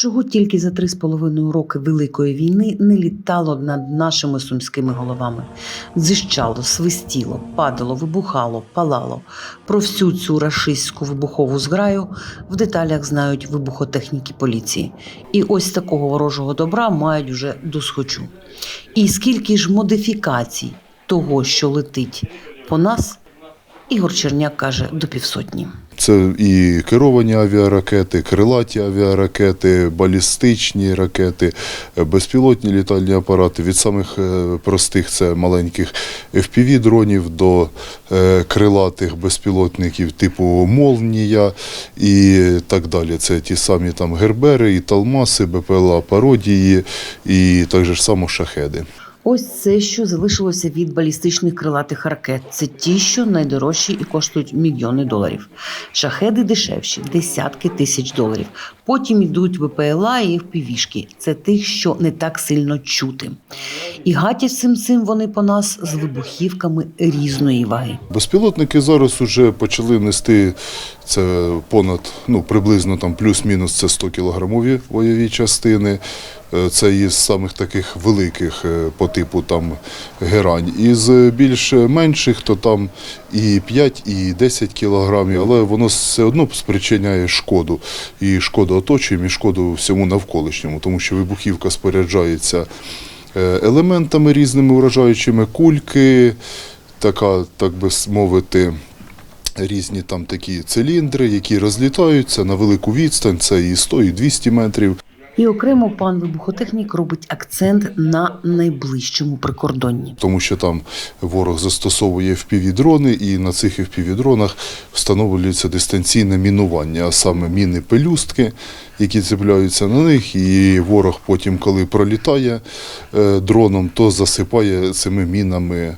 Чого тільки за три з половиною роки Великої війни не літало над нашими сумськими головами. Дзищало, свистіло, падало, вибухало, палало. Про всю цю рашистську вибухову зграю в деталях знають вибухотехніки поліції. І ось такого ворожого добра мають вже досхочу. І скільки ж модифікацій того, що летить по нас, Ігор Черняк каже до півсотні. Це і керовані авіаракети, крилаті авіаракети, балістичні ракети, е, безпілотні літальні апарати від самих е, простих це маленьких FPV-дронів до е, крилатих безпілотників типу Молнія і так далі. Це ті самі там гербери, і талмаси, БПЛА пародії, і так же само шахеди. Ось це, що залишилося від балістичних крилатих ракет. Це ті, що найдорожчі і коштують мільйони доларів. Шахеди дешевші, десятки тисяч доларів. Потім йдуть ВПЛА і впівішки. Це тих, що не так сильно чути. І гатять цим цим вони по нас з вибухівками різної ваги. Безпілотники зараз вже почали нести це понад ну приблизно там плюс-мінус це 100 кілограмові бойові частини. Е, Це із самих таких великих е, по типу там герань. Із більш менших, то там і 5, і 10 кілограмів, але воно все одно спричиняє шкоду. І шкоду оточуємо, і шкоду всьому навколишньому, тому що вибухівка споряджається е, елементами різними вражаючими кульки, така, так би мовити, різні там такі циліндри, які розлітаються на велику відстань, це і 100, і 200 метрів. І окремо пан вибухотехнік робить акцент на найближчому прикордонні. тому що там ворог застосовує FPV-дрони, і на цих FPV-дронах встановлюється дистанційне мінування, а саме міни пелюстки, які цепляються на них, і ворог потім, коли пролітає е, дроном, то засипає цими мінами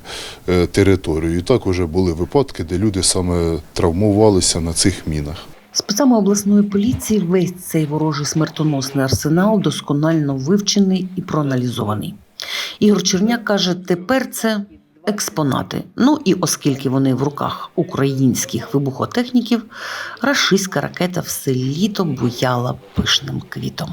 е, територію. І так вже були випадки, де люди саме травмувалися на цих мінах. Спецами обласної поліції весь цей ворожий смертоносний арсенал досконально вивчений і проаналізований. Ігор Черняк каже, тепер це експонати. Ну і оскільки вони в руках українських вибухотехніків, рашистська ракета все літо буяла пишним квітом.